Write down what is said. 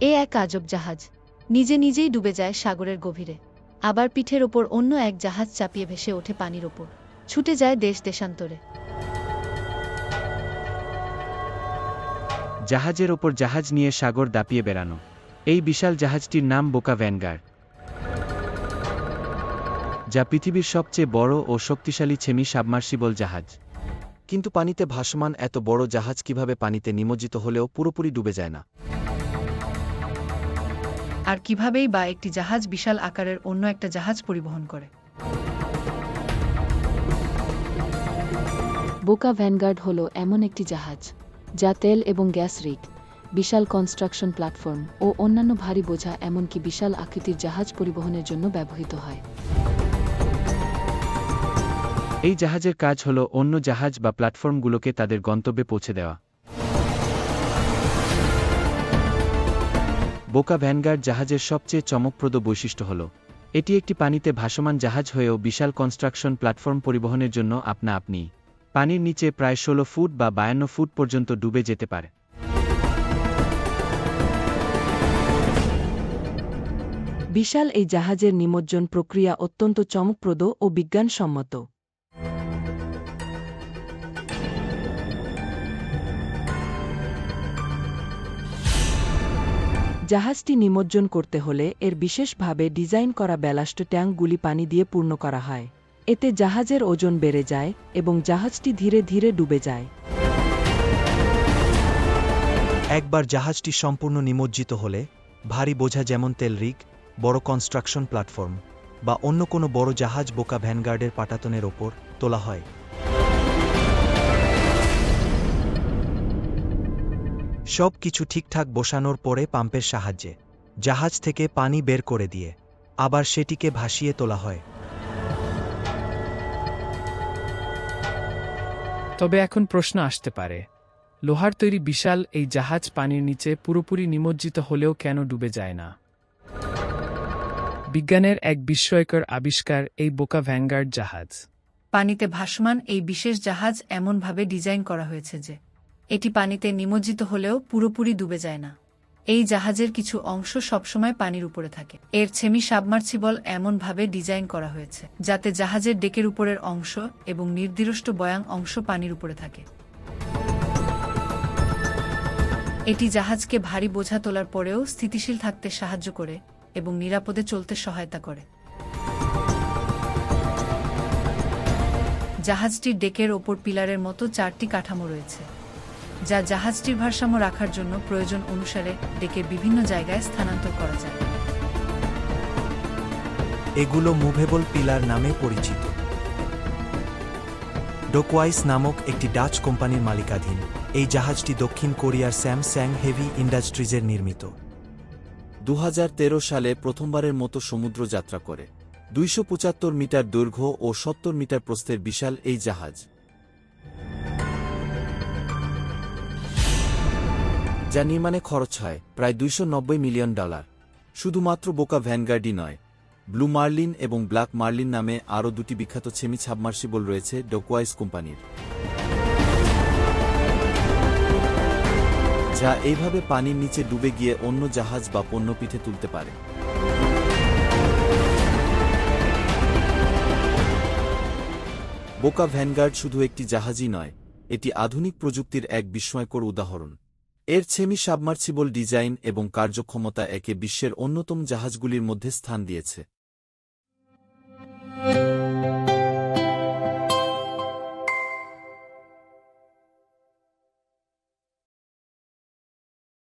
এ এক আজব জাহাজ। নিজে নিজেই ডুবে যায় সাগরের গভীরে। আবার পিঠের ওপর অন্য এক জাহাজ চাপিয়ে ভেসে ওঠে পানির ওপর। ছুটে যায় দেশ দেশান্তরে। জাহাজের ওপর জাহাজ নিয়ে সাগর দাপিয়ে বেড়ানো। এই বিশাল জাহাজটির নাম বোকা ভ্যানগার্ড। যা পৃথিবীর সবচেয়ে বড় ও শক্তিশালী ছেমি সাবমার্সিবল জাহাজ। কিন্তু পানিতে ভাসমান এত বড় জাহাজ কীভাবে পানিতে নিমজ্জিত হলেও পুরোপুরি ডুবে যায় না। আর কিভাবেই বা একটি জাহাজ বিশাল আকারের অন্য একটা জাহাজ পরিবহন করে। বোকা ভ্যানগার্ড হল এমন একটি জাহাজ যা তেল এবং গ্যাস রিগ বিশাল কনস্ট্রাকশন প্ল্যাটফর্ম ও অন্যান্য ভারী বোঝা এমনকি বিশাল আকৃতির জাহাজ পরিবহনের জন্য ব্যবহৃত হয়। এই জাহাজের কাজ হল অন্য জাহাজ বা প্ল্যাটফর্মগুলোকে তাদের গন্তব্যে পৌঁছে দেওয়া। বোকা ভ্যানগার্ড জাহাজের সবচেয়ে চমকপ্রদ বৈশিষ্ট্য হল, এটি একটি পানিতে ভাসমান জাহাজ হয়েও বিশাল কনস্ট্রাকশন প্ল্যাটফর্ম পরিবহনের জন্য আপনা আপনি পানির নিচে প্রায় ষোলো ফুট বা বায়ান্ন ফুট পর্যন্ত ডুবে যেতে পারে। বিশাল এই জাহাজের নিমজ্জন প্রক্রিয়া অত্যন্ত চমকপ্রদ ও বিজ্ঞানসম্মত। জাহাজটি নিমজ্জন করতে হলে এর বিশেষভাবে ডিজাইন করা ব্যালাস্ট ট্যাঙ্কগুলি পানি দিয়ে পূর্ণ করা হয়। এতে জাহাজের ওজন বেড়ে যায় এবং জাহাজটি ধীরে ধীরে ডুবে যায়। একবার জাহাজটি সম্পূর্ণ নিমজ্জিত হলে ভারী বোঝা যেমন তেল রিগ বড় কনস্ট্রাকশন প্ল্যাটফর্ম বা অন্য কোনো বড় জাহাজ বোকা ভ্যানগার্ডের পাটাতনের ওপর তোলা হয়। সব কিছু ঠিকঠাক বসানোর পরে পাম্পের সাহায্যে জাহাজ থেকে পানি বের করে দিয়ে আবার সেটিকে ভাসিয়ে তোলা হয়। তবে এখন প্রশ্ন আসতে পারে লোহার তৈরি বিশাল এই জাহাজ পানির নিচে পুরোপুরি নিমজ্জিত হলেও কেন ডুবে যায় না? বিজ্ঞানের এক বিস্ময়কর আবিষ্কার এই বোকা ভ্যানগার্ড জাহাজ। পানিতে ভাসমান এই বিশেষ জাহাজ এমনভাবে ডিজাইন করা হয়েছে যে এটি পানিতে নিমজ্জিত হলেও পুরোপুরি ডুবে যায় না। এই জাহাজের কিছু অংশ সবসময় পানির উপরে থাকে। এর ছেমি সাবমার্সিবল এমনভাবে ডিজাইন করা হয়েছে, যাতে জাহাজের ডেকের উপরের অংশ এবং নির্দিষ্ট বয়াং অংশ পানির উপরে থাকে। এটি জাহাজকে ভারী বোঝা তোলার পরেও স্থিতিশীল থাকতে সাহায্য করে এবং নিরাপদে চলতে সহায়তা করে। জাহাজটির ডেকের ওপর পিলারের মতো চারটি কাঠামো রয়েছে। যা জাহাজটির ভারসাম্য রাখার জন্য প্রয়োজন অনুসারে ডেকে বিভিন্ন জায়গায় স্থানান্তর করা যায়। এগুলো মুভেবল পিলার নামে পরিচিত। ডোকওয়াইস নামক একটি ডাচ কোম্পানির মালিকাধীন। এই জাহাজটি দক্ষিণ কোরিয়ার স্যামস্যাং হেভি ইন্ডাস্ট্রিজের নির্মিত। দু হাজার তেরো সালে প্রথমবারের মতো সমুদ্র যাত্রা করে। দুইশ পঁচাত্তর মিটার দৈর্ঘ্য ও সত্তর মিটার প্রস্থের বিশাল এই জাহাজ। যা নির্মাণে খরচ হয় প্রায় দুইশো নব্বই মিলিয়ন ডলার। শুধুমাত্র বোকা ভ্যানগার্ডই নয়, ব্লু মার্লিন এবং ব্ল্যাক মার্লিন নামে আরও দুটি বিখ্যাত সেমি সাবমার্সিবল রয়েছে ডোকওয়াইস কোম্পানির। যা এইভাবে পানির নিচে ডুবে গিয়ে অন্য জাহাজ বা পণ্য পিঠে তুলতে পারে। বোকা ভ্যানগার্ড শুধু একটি জাহাজই নয়, এটি আধুনিক প্রযুক্তির এক বিস্ময়কর উদাহরণ। এর ছেমি সাবমার্সিবল ডিজাইন এবং কার্যক্ষমতা একে বিশ্বের অন্যতম জাহাজগুলির মধ্যে স্থান দিয়েছে।